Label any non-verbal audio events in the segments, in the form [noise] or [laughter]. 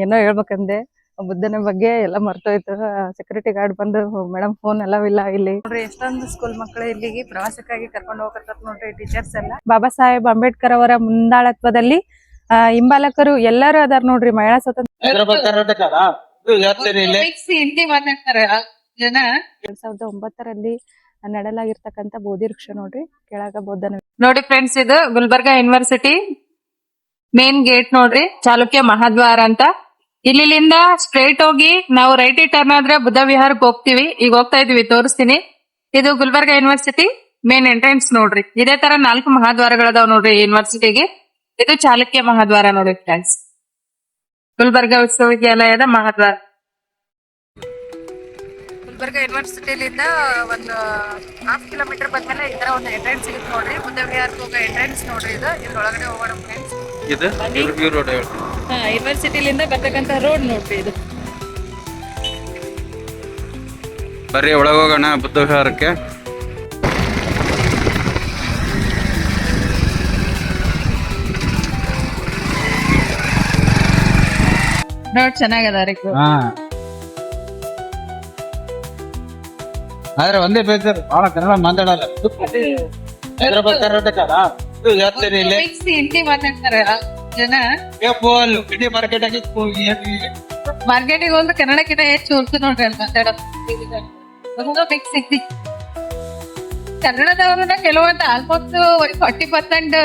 ಏನೋ ಹೇಳ್ಬೇಕಂದೆ. ಬುದ್ಧನ ಬಗ್ಗೆ ಎಲ್ಲ ಮರ್ತೋಯ್ತು. ಸೆಕ್ಯೂರಿಟಿ ಗಾರ್ಡ್ ಬಂದು ಮೇಡಮ್ ಫೋನ್ ಎಲ್ಲವಿಲ್ಲ ಇಲ್ಲಿ ನೋಡ್ರಿ ಎಷ್ಟೊಂದು ಸ್ಕೂಲ್ ಮಕ್ಕಳು ಇಲ್ಲಿಗೆ ಪ್ರವಾಸಕ್ಕಾಗಿ ಕರ್ಕೊಂಡು ಹೋಗತ್ತಾರ ನೋಡ್ರಿ ಟೀಚರ್ಸ್ ಎಲ್ಲ. ಬಾಬಾ ಸಾಹೇಬ್ ಅಂಬೇಡ್ಕರ್ ಅವರ ಮುಂದಾಳತ್ವದಲ್ಲಿ ಆ, ಹಿಂಬಾಲಕರು ಎಲ್ಲರೂ ಅದಾರ ನೋಡ್ರಿ ಮಹಿಳಾ ಸ್ವತಂತ್ರ ಹೈದರಾಬಾದ್ ಕರ್ನಾಟಕ ಇದು ಜಾತ್ರೆ ಇಲ್ಲಿ. ಹಿಂದಿ ಮಾತಾಡ್ತಾರೆ ಜನ. ಎರಡ್ ಸಾವಿರದ ಒಂಬತ್ತರಲ್ಲಿ ನೆಡಲಾಗಿರ್ತಕ್ಕಂಥ ಬೋಧಿ ವೃಕ್ಷ ನೋಡ್ರಿ ಕೆಳಗ ಬೋಧನ ನೋಡಿ ಫ್ರೆಂಡ್ಸ್ ಇದು ಗುಲ್ಬರ್ಗಾ ಯೂನಿವರ್ಸಿಟಿ ಮೇನ್ ಗೇಟ್ ನೋಡ್ರಿ ಚಾಲುಕ್ಯ ಮಹಾದ್ವಾರ ಅಂತ. ಇಲ್ಲಿಂದ ಸ್ಟ್ರೈಟ್ ಹೋಗಿ ನಾವು ರೈಟ್ ಟರ್ನ್ ಆದ್ರೆ ಬುದ್ಧ ವಿಹಾರಕ್ಕೆ ಹೋಗ್ತೀವಿ. ಈಗ ಹೋಗ್ತಾ ಇದೀವಿ ತೋರಿಸ್ತೀನಿ. ಇದು ಗುಲ್ಬರ್ಗಾ ಯೂನಿವರ್ಸಿಟಿ ಮೇನ್ ಎಂಟ್ರೆನ್ಸ್ ನೋಡ್ರಿ. ಇದೇ ತರ ನಾಲ್ಕು ಮಹಾದ್ವಾರಗಳದಾವ್ ನೋಡ್ರಿ ಯೂನಿವರ್ಸಿಟಿಗೆ ಇದು ಚಾಲುಕ್ಯ ಮಹಾದ್ವಾರ ನೋಡ್ರಿ ಫ್ರೆಂಡ್ಸ್ ಗುಲ್ಬರ್ಗಾ ವಿಶ್ವವಿದ್ಯಾಲಯದ ಮಹಾದ್ವಾರ. ಗುಲ್ಬರ್ಗಾ ಯೂನಿವರ್ಸಿಟಿಲಿಂದ ಒಂದು ಹಾಫ್ ಕಿಲೋಮೀಟರ್ ಬಂದ್ಮೇಲೆ ಈ ತರ ಒಂದು ಎಂಟ್ರೆನ್ಸ್ ಸಿಗುತ್ತೆ ನೋಡ್ರಿ. ಬುದ್ಧ ವಿಹಾರಕ್ಕೆ ಹೋಗೋ ಎಂಟ್ರೆನ್ಸ್ ನೋಡ್ರಿ ಇದು. ಇದ್ರೊಳಗಡೆ ಹೋಗೋಣ ಫ್ರೆಂಡ್ಸ್ ಇದು ಹಾ ಯೂನಿವರ್ಸಿಟಿಲಿಂದ ಬರ್ತಕ್ಕಂಥ ರೋಡ್ ನೋಡ್ರಿ ಇದು. ಬರ್ರಿ ಒಳಗೋಗೋಣ ಹೋಗೋಣ ಬುದ್ಧ ವಿಹಾರಕ್ಕೆ ರೋಡ್ ಚೆನ್ನಾಗದ ಹಾ. ಆದ್ರೆ ಒಂದೇ ಬೇಜಾರ್ ಬಹಳ ಕನ್ನಡ ಮಾತಾಡಲ್ಲ. ಹೈದರಾಬಾದ್ ಕರ್ನಾಟಕ ಮಾತಾಡ್ತಾರೆ. ಜನ? ಇಡೀ ಮಾರ್ಕೆಟ್ ಆಗಿ ಮಾರ್ಕೆಟಿಗೆ ಹೋದ್ರೆ ಕನ್ನಡಕ್ಕಿಂತ ಹೆಚ್ಚು ಹೊಲ್ತು ನೋಡ್ರಿ ಅಲ್ಲಿ ಮಾತಾಡೋದು ಮಿಕ್ಸ್ ಕನ್ನಡದವ್ರನ್ನ ಕೆಲವೊಂದು almost forty percent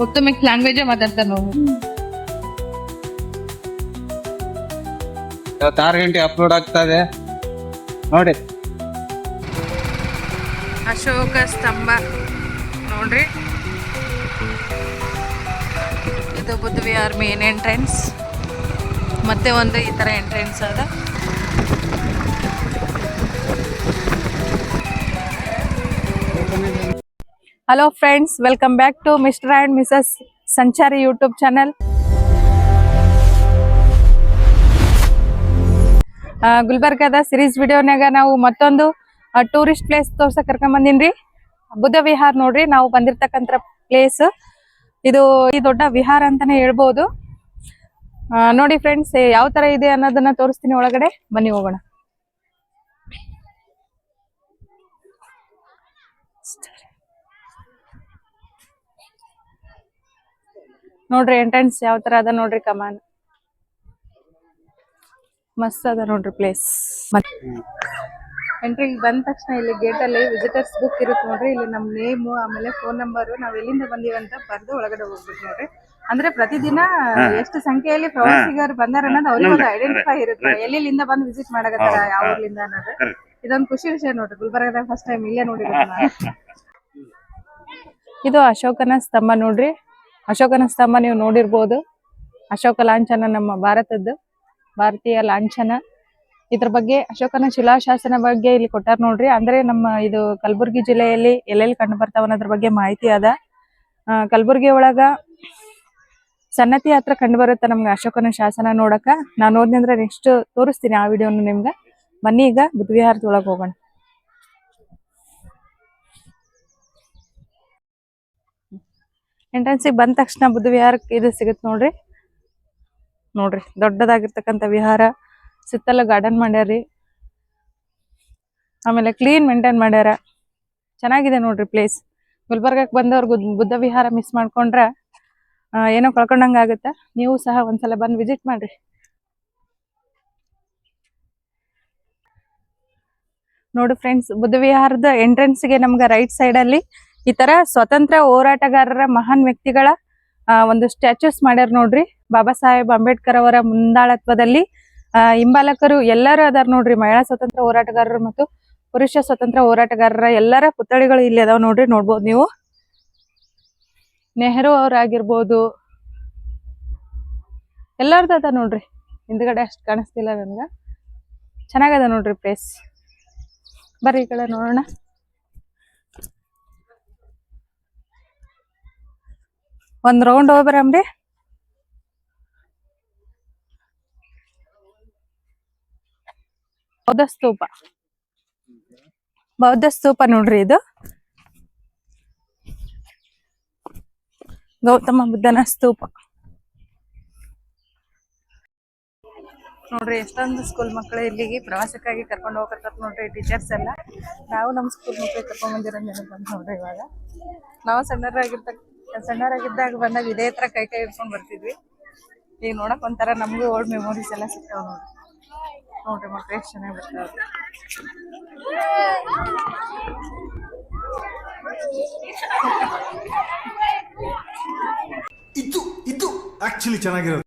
Urdu mix language ಮಾತಾಡ್ತಾರೆ ನಾವು. ಆರು ಗಂಟೆ ಅಪ್ಲೋಡ್ ಆಗ್ತಾ ಇದೆ. ನೋಡಿ. ಅಶೋಕ ಸ್ತಂಭ. ನೋಡ್ರಿ. ಇದು ಬುದ್ಧ ವಿಹಾರ್ ಮೇನ್ ಎಂಟ್ರೆನ್ಸ್. ಮತ್ತೆ ಒಂದು ಈ ತರ ಎಂಟ್ರೆನ್ಸ್ ಅದ. Hello friends welcome back to mister and Mrs Sanchari YouTube channel ಗುಲ್ಬರ್ಗಾದ series ವಿಡಿಯೋನಾಗ ನಾವು ಮತ್ತೊಂದು ಟೂರಿಸ್ಟ್ ಪ್ಲೇಸ್ ತೋರ್ಸಕ್ ಕರ್ಕೊಂಡ್ ಬಂದಿನ್ರಿ. ಬುದ್ಧ ವಿಹಾರ್ ನೋಡ್ರಿ, ನಾವು ಬಂದಿರ್ತಕ್ಕಂಥ ಪ್ಲೇಸ್ ಇದು ಈ ದೊಡ್ಡ ವಿಹಾರ ಅಂತಾನೆ ಹೇಳ್ಬೋದು. ಆ, ನೋಡಿ ಫ್ರೆಂಡ್ಸ್ ಯಾವ ತರ ಇದೆ ಅನ್ನೋದನ್ನ ತೋರಿಸ್ತೀನಿ ಒಳಗಡೆ. ಬನ್ನಿ ಹೋಗೋಣ. ನೋಡ್ರಿ ಎಂಟ್ರೆನ್ಸ್ ಯಾವ ತರ ಅದ ನೋಡ್ರಿ ಕಮಾನ್. ಮಸ್ತ್ ಅದ ನೋಡ್ರಿ ಪ್ಲೇಸ್ ಎಂಟ್ರಿ ಬಂದ ತಕ್ಷಣ ಇಲ್ಲಿ ಗೇಟ್ ಅಲ್ಲಿ ವಿಸಿಟರ್ಸ್ ಬುಕ್ ಇರುತ್ತೆ ನೋಡ್ರಿ. ಇಲ್ಲಿ ನಮ್ ನೇಮ್ ಆಮೇಲೆ ಫೋನ್ ನಂಬರ್ ನಾವು ಎಲ್ಲಿಂದ ಬಂದೀವಂತ ಬರ್ದು ಒಳಗಡೆ ಹೋಗ್ಬೇಕು ನೋಡ್ರಿ. ಅಂದ್ರೆ ಪ್ರತಿದಿನ ಎಷ್ಟು ಸಂಖ್ಯೆಯಲ್ಲಿ ಪ್ರವಾಸಿಗರು ಬಂದಾರ ಅನ್ನೋದು ಅವ್ರಿಗೆ ಒಂದು ಐಡೆಂಟಿಫೈ ಇರುತ್ತೆ. ಎಲ್ಲಿಂದ ಬಂದು ವಿಸಿಟ್ ಮಾಡಕತ್ತಾರ ಯಾವ ಊರ್ಲಿಂದ ಅನ್ನೋದು. ಇದೊಂದು ಖುಷಿ ವಿಷಯ ನೋಡ್ರಿ. ಗುಲ್ಬರ್ಗದಾಗ ಫಸ್ಟ್ ಟೈಮ್ ಇಲ್ಲೇ ನೋಡಿರೋದು [laughs] ಇದು ಅಶೋಕನ ಸ್ತಂಭ ನೋಡ್ರಿ. ಅಶೋಕನ ಸ್ತಂಭ ನೀವು ನೋಡಿರ್ಬೋದು. ಅಶೋಕ ಲಾಂಛನ ನಮ್ಮ ಭಾರತದ್ದು. ಭಾರತೀಯ ಲಾಂಛನ. ಇದ್ರ ಬಗ್ಗೆ ಅಶೋಕನ ಶಿಲಾಶಾಸನ ಬಗ್ಗೆ ಇಲ್ಲಿ ಕೊಟ್ಟಾರ ನೋಡ್ರಿ. ಅಂದ್ರೆ ನಮ್ಮ ಇದು ಕಲಬುರ್ಗಿ ಜಿಲ್ಲೆಯಲ್ಲಿ ಎಲ್ಲೆಲ್ಲಿ ಕಂಡು ಬರ್ತಾವ ಅನ್ನೋದ್ರ ಬಗ್ಗೆ ಮಾಹಿತಿ ಅದ. ಕಲಬುರ್ಗಿ ಒಳಗ ಸನ್ನತಿ ಹತ್ರ ಕಂಡು ಬರುತ್ತೆ ನಮ್ಗೆ ಅಶೋಕನ ಶಾಸನ ನೋಡಕ. ನಾನು ಓದ್ನಂದ್ರೆ ನೆಕ್ಸ್ಟ್ ತೋರಿಸ್ತೀನಿ ಆ ವಿಡಿಯೋನ ನಿಮ್ಗೆ. ಬನ್ನಿ ಈಗ ಬುದ್ಧವಿಹಾರದೊಳಗೆ ಹೋಗೋಣ. ಎಂಟ್ರೆನ್ಸಿಗೆ ಬಂದ ತಕ್ಷಣ ಬುದ್ಧ ವಿಹಾರಕ್ಕೆ ಇದು ಸಿಗುತ್ತೆ ನೋಡ್ರಿ. ನೋಡ್ರಿ, ದೊಡ್ಡದಾಗಿರ್ತಕ್ಕಂಥ ವಿಹಾರ. ಸುತ್ತಲ ಗಾರ್ಡನ್ ಮಾಡ್ಯಾರ್ರಿ. ಆಮೇಲೆ ಕ್ಲೀನ್ ಮೇಂಟೈನ್ ಮಾಡ್ಯಾರ. ಚೆನ್ನಾಗಿದೆ ನೋಡ್ರಿ ಪ್ಲೇಸ್ ಗುಲ್ಬರ್ಗಕ್ಕೆ ಬಂದವ್ರು ಬುದ್ಧ ವಿಹಾರ ಮಿಸ್ ಮಾಡ್ಕೊಂಡ್ರೆ ಏನೋ ಕಳ್ಕೊಂಡಂಗೆ ಆಗುತ್ತೆ? ನೀವು ಸಹ ಒಂದ್ಸಲ ಬಂದು ವಿಸಿಟ್ ಮಾಡ್ರಿ. ನೋಡಿ ಫ್ರೆಂಡ್ಸ್ ಬುದ್ಧ ವಿಹಾರದ ಎಂಟ್ರೆನ್ಸ್ಗೆ ನಮ್ಗೆ ರೈಟ್ ಸೈಡ್ ಅಲ್ಲಿ ಈ ತರ ಸ್ವತಂತ್ರ ಹೋರಾಟಗಾರರ ಮಹಾನ್ ವ್ಯಕ್ತಿಗಳ ಒಂದು ಸ್ಟ್ಯಾಚ್ಯೂಸ್ ಮಾಡ್ಯಾರ ನೋಡ್ರಿ. ಬಾಬಾ ಸಾಹೇಬ್ ಅಂಬೇಡ್ಕರ್ ಅವರ ಮುಂದಾಳತ್ವದಲ್ಲಿ ಹಿಂಬಾಲಕರು ಎಲ್ಲರೂ ಅದಾರ ನೋಡ್ರಿ. ಮಹಿಳಾ ಸ್ವತಂತ್ರ ಹೋರಾಟಗಾರರು ಮತ್ತು ಪುರುಷ ಸ್ವತಂತ್ರ ಹೋರಾಟಗಾರರ ಎಲ್ಲರ ಪುತ್ಥಳಿಗಳು ಇಲ್ಲಿ ಅದಾವ ನೋಡ್ರಿ. ನೋಡ್ಬೋದು ನೀವು. ನೆಹರು ಅವರಾಗಿರ್ಬೋದು. ಎಲ್ಲಾರ್ದು ಅದ ನೋಡ್ರಿ. ಹಿಂದ್ಗಡೆ ಅಷ್ಟು ಕಾಣಿಸ್ತಿಲ್ಲ ನನ್ಗ. ಚೆನ್ನಾಗದ ನೋಡ್ರಿ ಪ್ಲೇಸ್ ಬರ್ರಿ ಕಡೆ ನೋಡೋಣ. ಒಂದ್ ರೌಂಡ್ ಹೋಗ್ಬರಮ್ರಿ. ಬೌದ್ಧ ಸ್ತೂಪ. ಬೌದ್ಧ ಸ್ತೂಪ ನೋಡ್ರಿ ಇದು. ಗೌತಮ ಬುದ್ಧನ ಸ್ತೂಪ. ನೋಡ್ರಿ, ಎಷ್ಟೊಂದು ಸ್ಕೂಲ್ ಮಕ್ಕಳು ಇಲ್ಲಿಗೆ ಪ್ರವಾಸಕ್ಕಾಗಿ ಕರ್ಕೊಂಡು ಹೋಗ್ತಾರೆ ನೋಡ್ರಿ ಟೀಚರ್ಸ್ ಎಲ್ಲ. ನಾವು ನಮ್ಮ ಸ್ಕೂಲ್ ಮಕ್ಕಳಿಗೆ ಕರ್ಕೊಂಡ್ ಬಂದಿರೋ ಬಂತು ನೋಡ್ರಿ ಇವಾಗ. ನಾವು ಸಣ್ಣರಾಗಿರ್ತ, ಸಣ್ಣರಾಗಿದ್ದಾಗ ಬಂದಾಗ ಇದೇ ತರ ಕೈ ಕೈ ಹಿಡ್ಕೊಂಡ್ ಬರ್ತಿದ್ವಿ. ಈಗ ನೋಡಕ್ ಒಂಥರ ನಮಗೂ ಓಲ್ಡ್ ಮೆಮೊರೀಸ್ ಎಲ್ಲ ಸಿಗ್ತಾವ ನೋಡ್ರಿ. ನೋಡ್ರಿ ಮಕ್ಳು ಎಷ್ಟು ಚೆನ್ನಾಗಿ ಬರ್ತಾ ಇದು. ಇದು ಆಕ್ಚುಲಿ ಚೆನ್ನಾಗಿರೋದು.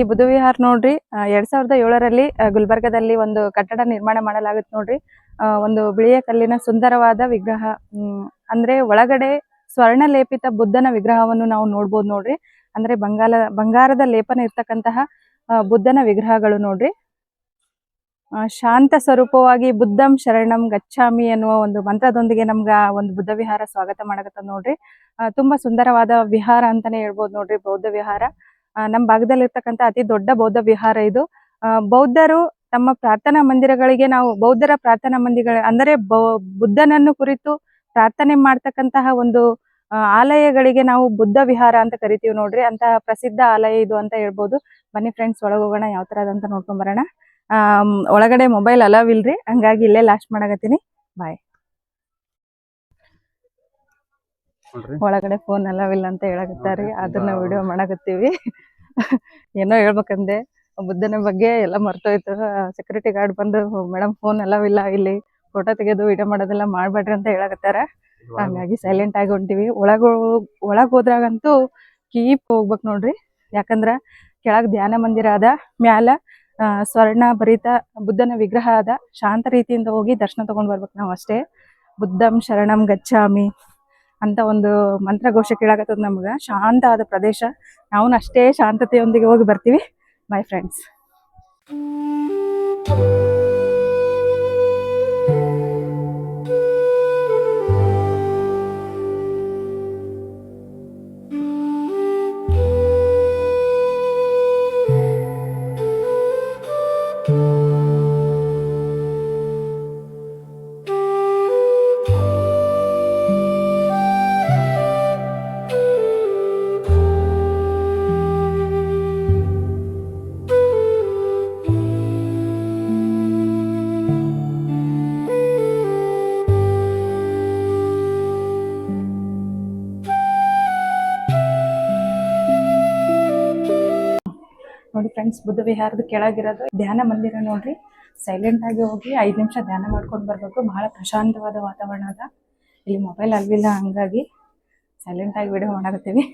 ಈ ಬುಧವಿಹಾರ್ ನೋಡ್ರಿ ಎರಡ್ ಸಾವಿರದ ಏಳರಲ್ಲಿ ಗುಲ್ಬರ್ಗದಲ್ಲಿ ಒಂದು ಕಟ್ಟಡ ನಿರ್ಮಾಣ ಮಾಡಲಾಗುತ್ತೆ ನೋಡ್ರಿ. ಒಂದು ಬಿಳಿಯ ಕಲ್ಲಿನ ಸುಂದರವಾದ ವಿಗ್ರಹ ಅಂದ್ರೆ ಒಳಗಡೆ ಸ್ವರ್ಣ ಲೇಪಿತ ಬುದ್ಧನ ವಿಗ್ರಹವನ್ನು ನಾವು ನೋಡ್ಬೋದು ನೋಡ್ರಿ. ಅಂದ್ರೆ ಬಂಗಾಲ, ಬಂಗಾರದ ಲೇಪನ ಇರ್ತಕ್ಕಂತಹ ಬುದ್ಧನ ವಿಗ್ರಹಗಳು ನೋಡ್ರಿ. ಶಾಂತ ಸ್ವರೂಪವಾಗಿ ಬುದ್ಧಂ ಶರಣಂ ಗಚ್ಚಾಮಿ ಎನ್ನುವ ಒಂದು ಮಂತ್ರದೊಂದಿಗೆ ನಮ್ಗ ಒಂದು ಬುದ್ಧ ವಿಹಾರ ಸ್ವಾಗತ ಮಾಡಕತ್ತ ನೋಡ್ರಿ. ತುಂಬಾ ಸುಂದರವಾದ ವಿಹಾರ ಅಂತಾನೆ ಹೇಳ್ಬೋದು ನೋಡ್ರಿ, ಬೌದ್ಧ ವಿಹಾರ. ನಮ್ಮ ಭಾಗದಲ್ಲಿ ಇರ್ತಕ್ಕಂಥ ಅತಿ ದೊಡ್ಡ ಬೌದ್ಧ ವಿಹಾರ ಇದು. ಬೌದ್ಧರು ತಮ್ಮ ಪ್ರಾರ್ಥನಾ ಮಂದಿರಗಳಿಗೆ ನಾವು ಬೌದ್ಧರ ಪ್ರಾರ್ಥನಾ ಮಂದಿರ ಅಂದರೆ ಬುದ್ಧನನ್ನು ಕುರಿತು ಪ್ರಾರ್ಥನೆ ಮಾಡ್ತಕ್ಕಂತಹ ಒಂದು ಆಲಯಗಳಿಗೆ ನಾವು ಬುದ್ಧ ವಿಹಾರ ಅಂತ ಕರಿತೀವಿ ನೋಡ್ರಿ. ಅಂತ ಪ್ರಸಿದ್ಧ ಆಲಯ ಇದು ಅಂತ ಹೇಳ್ಬೋದು. ಬನ್ನಿ ಫ್ರೆಂಡ್ಸ್ ಒಳಗೆ ಹೋಗೋಣ ಯಾವ ತರ ಅದಂತ ನೋಡ್ಕೊಂಡ್ ಬರೋಣ. ಒಳಗಡೆ ಮೊಬೈಲ್ ಅಲವ್ ಇಲ್ರಿ. ಹಂಗಾಗಿ ಇಲ್ಲೇ ಲಾಸ್ಟ್ ಮಾಡಕತ್ತೀನಿ. ಬಾಯ್ ಒಳಗಡೆ ಫೋನ್ ಅಲವ್ ಇಲ್ಲ ಅಂತ ಹೇಳಕತ್ತಾರಿ ಅದನ್ನ ವಿಡಿಯೋ ಮಾಡಕತ್ತೀವಿ. ಏನೋ ಹೇಳ್ಬೇಕಂದೆ. ಬುದ್ಧನ ಬಗ್ಗೆ ಎಲ್ಲ ಮರ್ತೋಯ್ತು. ಸೆಕ್ಯೂರಿಟಿ ಗಾರ್ಡ್ ಬಂದು ಮೇಡಮ್ ಫೋನ್ ಎಲ್ಲ ಇಲ್ಲ, ಇಲ್ಲಿ ಫೋಟೋ ತೆಗೆದು ವಿಡಿಯೋ ಮಾಡೋದೆಲ್ಲ ಮಾಡ್ಬೇಡ್ರಿ ಅಂತ ಹೇಳಕತ್ತಾರ. ಹಂಗಾಗಿ ಸೈಲೆಂಟ್ ಆಗಿ ಹೊಂಟಿವಿ. ಒಳಗ ಒಳಗ್ ಹೋದ್ರಾಗಂತೂ ಕೀಪ್ ಹೋಗ್ಬೇಕು ನೋಡ್ರಿ. ಯಾಕಂದ್ರ ಕೆಳಗ್ ಧ್ಯಾನ ಮಂದಿರ ಅದ, ಮ್ಯಾಲ ಸ್ವರ್ಣ, ಭರಿತ, ಬುದ್ಧನ ವಿಗ್ರಹ ಅದ. ಶಾಂತ ರೀತಿಯಿಂದ ಹೋಗಿ ದರ್ಶನ ತಗೊಂಡ್ ಬರ್ಬೇಕು ನಾವು ಅಷ್ಟೇ. ಬುದ್ಧಂ ಶರಣಂ ಗಚ್ಚಾಮಿ ಅಂತ ಒಂದು ಮಂತ್ರಘೋಷ ಕೇಳಾಕತ್ತದ ನಮ್ಗ. ಶಾಂತ ಆದ ಪ್ರದೇಶ. ನಾವು ಅಷ್ಟೇ ಶಾಂತತೆಯೊಂದಿಗೆ ಹೋಗಿ ಬರ್ತೀವಿ. ಮೈ ಫ್ರೆಂಡ್ಸ್ ಫ್ರೆಂಡ್ಸ್ ಬುದ್ಧ ವಿಹಾರದ ಕೆಳಗಿರೋದು, ಧ್ಯಾನ ಮಂದಿರ ನೋಡ್ರಿ. ಸೈಲೆಂಟ್ ಆಗಿ ಹೋಗಿ ಐದು ನಿಮಿಷ ಧ್ಯಾನ ಮಾಡ್ಕೊಂಡು ಬರ್ಬೇಕು. ಬಹಳ ಪ್ರಶಾಂತವಾದ ವಾತಾವರಣ ಅದ. ಇಲ್ಲಿ ಮೊಬೈಲ್ ಅಲ್ವಿಲ್ಲ ಹಂಗಾಗಿ ಸೈಲೆಂಟ್ ಆಗಿ ವಿಡಿಯೋ ಮಾಡಾಕತ್ತೀವಿ.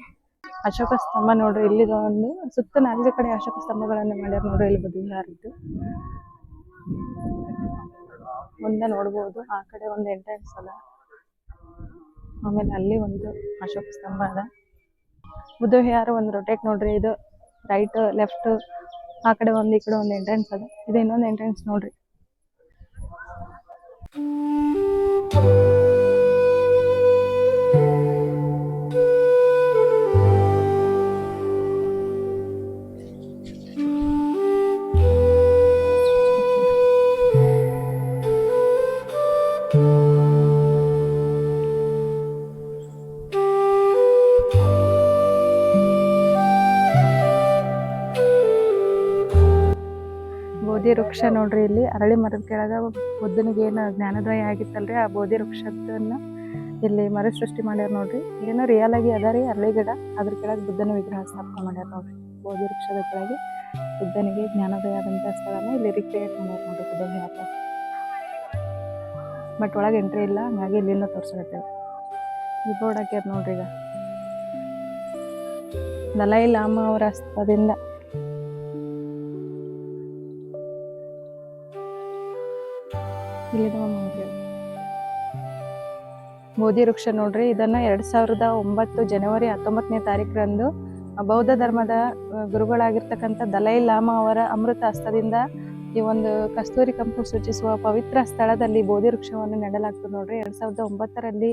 ಅಶೋಕ ಸ್ತಂಭ ನೋಡ್ರಿ ಇಲ್ಲಿ ಒಂದು ಸುತ್ತ ನಾಲ್ಕು ಕಡೆ ಅಶೋಕ ಸ್ತಂಭಗಳನ್ನ ಮಾಡ್ಯಾರ ನೋಡ್ರಿ ಇಲ್ಲಿ ಬುದ್ಧ ವಿಹಾರದ್ದು ಮುಂದೆ ನೋಡ್ಬೋದು, ಆ ಕಡೆ ಒಂದು ಎಂಟ್ರೆನ್ಸ್ ಅದ. ಆಮೇಲೆ ಅಲ್ಲಿ ಒಂದು ಅಶೋಕ ಸ್ತಂಭ ಅದ. ಬುದ್ಧ ವಿಹಾರ ಒಂದು ರೊಟೇಟ್ ನೋಡ್ರಿ, ಇದು ರೈಟ್ ಲೆಫ್ಟ್ ಆ ಕಡೆ ಒಂದು ಈ ಕಡೆ ಒಂದು ಎಂಟ್ರೆನ್ಸ್ ಅದ ಇದು ಇನ್ನೊಂದು ಎಂಟ್ರೆನ್ಸ್ ನೋಡ್ರಿ ಬೋಧಿ ವೃಕ್ಷ ನೋಡ್ರಿ ಇಲ್ಲಿ. ಅರಳಿ ಮರದ ಕೆಳಗ ಬುದ್ಧನಿಗೆ ಏನು ಜ್ಞಾನೋದಯ ಆಗಿತ್ತಲ್ರಿ. ಆ ಬೋಧಿ ವೃಕ್ಷದನ್ನ ಇಲ್ಲಿ ಮರು ಸೃಷ್ಟಿ ಮಾಡ್ಯಾರ ನೋಡ್ರಿ. ಏನೋ ರಿಯಲ್ ಆಗಿ ಅದ ರೀ ಅರಳಿ ಗಿಡ. ಅದ್ರ ಕೆಳಗೆ ಬುದ್ಧನ ವಿಗ್ರಹ ಸ್ಥಾಪನೆ ಮಾಡ್ಯಾರ ನೋಡ್ರಿ. ಬೋಧಿ ವೃಕ್ಷದ ಕೆಳಗೆ ಬುದ್ಧನಿಗೆ ಜ್ಞಾನೋದಯ ಆದಂತ ಸ್ಥಳನ ಇಲ್ಲಿ ರಿಕ್ರಿಯೇಟ್ ಮಾಡ್ಯಾರ ನೋಡ್ರಿ ಬುದ್ಧ ವಿಹಾರ ಬಟ್ ಒಳಗೆ ಎಂಟ್ರಿ ಇಲ್ಲ. ಹಂಗಾಗಿ ಇಲ್ಲಿನ ತೋರ್ಸಕತ್ತೇವೆ. ಈ ಬೋರ್ಡ್ ಹಾಕ್ಯಾರ ನೋಡ್ರಿ ಈಗ. ದಲೈ ಲಾಮ ಅವರ ಹಸ್ತದಿಂದ ಬೋಧಿ ವೃಕ್ಷ ನೋಡ್ರಿ, ಇದನ್ನ ಎರಡ್ ಸಾವಿರದ ಒಂಬತ್ತು ಜನವರಿ ಹತ್ತೊಂಬತ್ತನೇ ತಾರೀಕರಂದು ಬೌದ್ಧ ಧರ್ಮದ ಗುರುಗಳಾಗಿರ್ತಕ್ಕಂಥ ದಲೈ ಲಾಮಾ ಅವರ ಅಮೃತ ಹಸ್ತದಿಂದ ಈ ಒಂದು ಕಸ್ತೂರಿ ಕಂಪು ಸೂಚಿಸುವ ಪವಿತ್ರ ಸ್ಥಳದಲ್ಲಿ ಬೋಧಿ ವೃಕ್ಷವನ್ನು ನೆಡಲಾಗ್ತದೆ ನೋಡ್ರಿ. ಎರಡ್ ಸಾವಿರದ ಒಂಬತ್ತರಲ್ಲಿ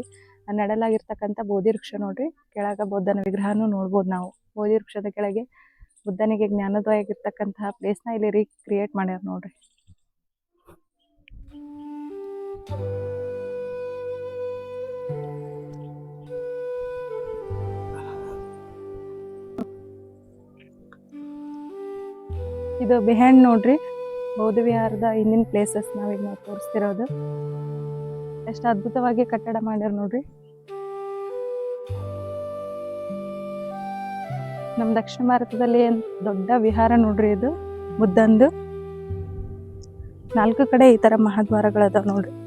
ನೆಡಲಾಗಿರ್ತಕ್ಕಂಥ ಬೋಧಿ ವೃಕ್ಷ ನೋಡ್ರಿ. ಕೆಳಗ ಬೌದ್ಧನ ವಿಗ್ರಹನೂ ನೋಡ್ಬೋದು ನಾವು. ಬೋಧಿ ವೃಕ್ಷದ ಕೆಳಗೆ ಬುದ್ಧನಿಗೆ ಜ್ಞಾನೋದಯ ಪ್ಲೇಸ್ನ ಇಲ್ಲಿ ರೀಕ್ರಿಯೇಟ್ ಮಾಡ್ಯಾರ ನೋಡ್ರಿ. ಇದು ಬಿಹ್ಯಾಂಡ್ ನೋಡ್ರಿ. ಬೌದ್ಧ ವಿಹಾರದ ಹಿಂದಿನ ಪ್ಲೇಸಸ್ ನಾವೀಗ ನಾವು ತೋರಿಸ್ತಿರೋದು. ಎಷ್ಟು ಅದ್ಭುತವಾಗಿ ಕಟ್ಟಡ ಮಾಡ್ಯಾರ ನೋಡ್ರಿ. ನಮ್ಮ ದಕ್ಷಿಣ ಭಾರತದಲ್ಲಿ ದೊಡ್ಡ ವಿಹಾರ ನೋಡ್ರಿ ಇದು. ಬುದ್ಧಂದು. ನಾಲ್ಕು ಕಡೆ ಈ ತರ ಮಹಾದ್ವಾರಗಳದಾವ ನೋಡ್ರಿ.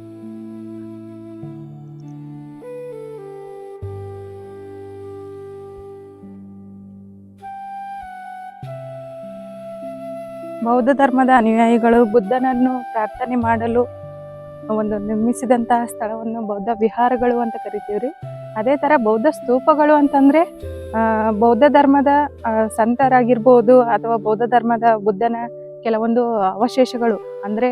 ಬೌದ್ಧ ಧರ್ಮದ ಅನುಯಾಯಿಗಳು ಬುದ್ಧನನ್ನು ಪ್ರಾರ್ಥನೆ ಮಾಡಲು ಒಂದು ನಿರ್ಮಿಸಿದಂತಹ ಸ್ಥಳವನ್ನು ಬೌದ್ಧ ವಿಹಾರಗಳು ಅಂತ ಕರಿತೀವ್ರಿ. ಅದೇ ತರ ಬೌದ್ಧ ಸ್ತೂಪಗಳು ಅಂತಂದ್ರೆ ಬೌದ್ಧ ಧರ್ಮದ ಸಂತರಾಗಿರ್ಬೋದು ಅಥವಾ ಬೌದ್ಧ ಧರ್ಮದ ಬುದ್ಧನ ಕೆಲವೊಂದು ಅವಶೇಷಗಳು. ಅಂದ್ರೆ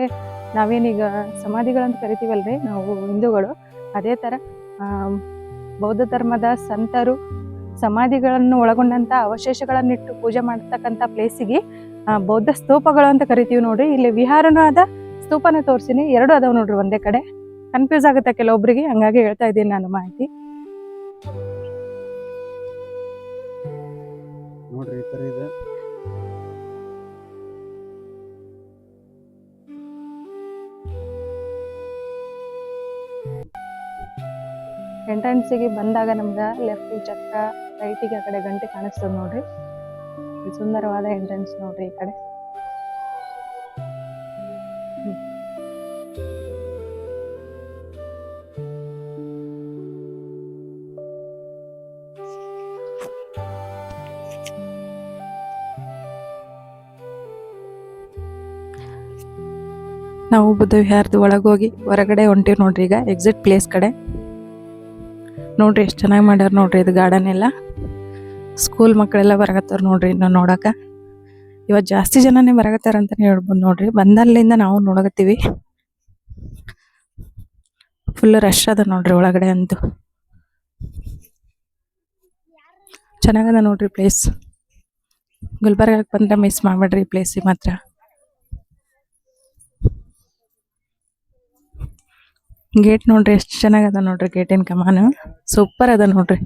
ನಾವೇನೀಗ ಸಮಾಧಿಗಳಂತ ಕರಿತೀವಲ್ರಿ, ನಾವು ಹಿಂದೂಗಳು. ಅದೇ ತರ ಬೌದ್ಧ ಧರ್ಮದ ಸಂತರು ಸಮಾಧಿಗಳನ್ನು ಒಳಗೊಂಡಂತ ಅವಶೇಷಗಳನ್ನಿಟ್ಟು ಪೂಜೆ ಮಾಡ್ತಕ್ಕಂಥ ಪ್ಲೇಸಿಗೆ ಬೌದ್ಧ ಸ್ತೂಪಗಳು ಅಂತ ಕರಿತೀವಿ ನೋಡ್ರಿ. ಇಲ್ಲಿ ವಿಹಾರನೂ ಅದ ಸ್ತೂಪನ ತೋರಿಸಿನಿ. ಎರಡು ಅದಾವ ನೋಡ್ರಿ ಒಂದೇ ಕಡೆ. ಕನ್ಫ್ಯೂಸ್ ಆಗುತ್ತೆ ಕೆಲವೊಬ್ರಿಗೆ? ಹಂಗಾಗಿ ಹೇಳ್ತಾ ಇದ್ದೀನಿ ನಾನು ಮಾಹಿತಿ. ನೋಡ್ರಿ ಈ ತರ ಇದೆ. ಎಂಟ್ರೆನ್ಸಿಗೆ ಬಂದಾಗ ನಮ್ಗೆ ಲೆಫ್ಟಿಗೆ ಚಕ್ರ ರೈಟಿಗೆ ಆ ಕಡೆ ಗಂಟೆ ಕಾಣಿಸ್ತದೆ ನೋಡ್ರಿ. ಸುಂದರವಾದ ಎಂಟ್ರೆನ್ಸ್ ನೋಡ್ರಿ ಈ ಕಡೆ. ನಾವು ಬುದ್ಧ ವಿಹಾರದ ಒಳಗೋಗಿ ಹೊರಗಡೆ ಹೊಂಟಿವಿ ನೋಡ್ರಿ ಈಗ ಎಕ್ಸಿಟ್ ಪ್ಲೇಸ್ ಕಡೆ ನೋಡ್ರಿ ಎಷ್ಟು ಚೆನ್ನಾಗಿ ಮಾಡ್ಯಾರ ನೋಡ್ರಿ ಇದು ಗಾರ್ಡನ್ ಎಲ್ಲ ಸ್ಕೂಲ್ ಮಕ್ಕಳೆಲ್ಲ ಬರಕತ್ತಾರ ನೋಡ್ರಿ ಇನ್ನು ನೋಡಕ. ಇವತ್ತು ಜಾಸ್ತಿ ಜನನೇ ಬರಕತ್ತಾರ ಅಂತಲೇ ಹೇಳ್ಬೋದು ನೋಡ್ರಿ. ಬಂದಲ್ಲಿಂದ ನಾವು ನೋಡಕತ್ತೀವಿ. ಫುಲ್ ರಶ್ ಅದ ನೋಡ್ರಿ ಒಳಗಡೆ ಅಂತೂ. ಚೆನ್ನಾಗದ ನೋಡ್ರಿ ಪ್ಲೇಸ್ ಗುಲ್ಬರ್ಗಕ್ಕೆ ಬಂದ್ರೆ ಮಿಸ್ ಮಾಡ್ಬೇಡ್ರಿ ಈ ಪ್ಲೇಸಿಗೆ ಮಾತ್ರ. ಗೇಟ್ ನೋಡ್ರಿ ಎಷ್ಟು ಚೆನ್ನಾಗದ ನೋಡ್ರಿ ಗೇಟಿನ ಕಮಾನು. ಸೂಪರ್ ಅದ ನೋಡ್ರಿ.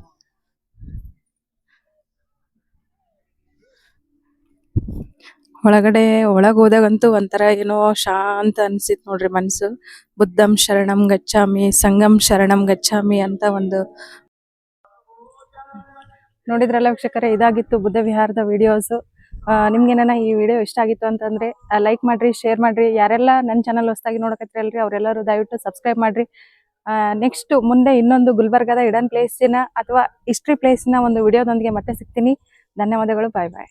ಒಳಗಡೆ ಒಳಗ್ ಹೋದಾಗಂತೂ ಒಂಥರ ಏನೋ ಶಾಂತ ಅನ್ಸಿತ್ ನೋಡ್ರಿ ಮನಸ್ಸು ಬುದ್ಧಂ ಶರಣಂ ಗಚ್ಚಾಮಿ ಸಂಗಂ ಶರಣಂ ಗಚ್ಚಾಮಿ ಅಂತ ಒಂದು ನೋಡಿದ್ರಲ್ಲ ವೀಕ್ಷಕರೇ, ಇದಾಗಿತ್ತು ಬುದ್ಧ ವಿಹಾರದ ವಿಡಿಯೋಸ್ ನಿಮ್ಗೇನ ಈ ವಿಡಿಯೋ ಇಷ್ಟ ಆಗಿತ್ತು ಅಂತಂದ್ರೆ ಲೈಕ್ ಮಾಡ್ರಿ ಶೇರ್ ಮಾಡ್ರಿ. ಯಾರೆಲ್ಲ ನನ್ನ ಚಾನಲ್ ಹೊಸದಾಗಿ ನೋಡಕತ್ತಿರಲ್ರಿ, ಅವರೆಲ್ಲರೂ ದಯವಿಟ್ಟು ಸಬ್ಸ್ಕ್ರೈಬ್ ಮಾಡ್ರಿ. ನೆಕ್ಸ್ಟ್ ಮುಂದೆ ಇನ್ನೊಂದು ಗುಲ್ಬರ್ಗದ ಇಡನ್ ಪ್ಲೇಸಿನ ಅಥವಾ ಹಿಸ್ಟ್ರಿ ಪ್ಲೇಸಿನ ಒಂದು ವಿಡಿಯೋದೊಂದಿಗೆ ಮತ್ತೆ ಸಿಗ್ತೀನಿ. ಧನ್ಯವಾದಗಳು ಬಾಯ್ ಬಾಯ್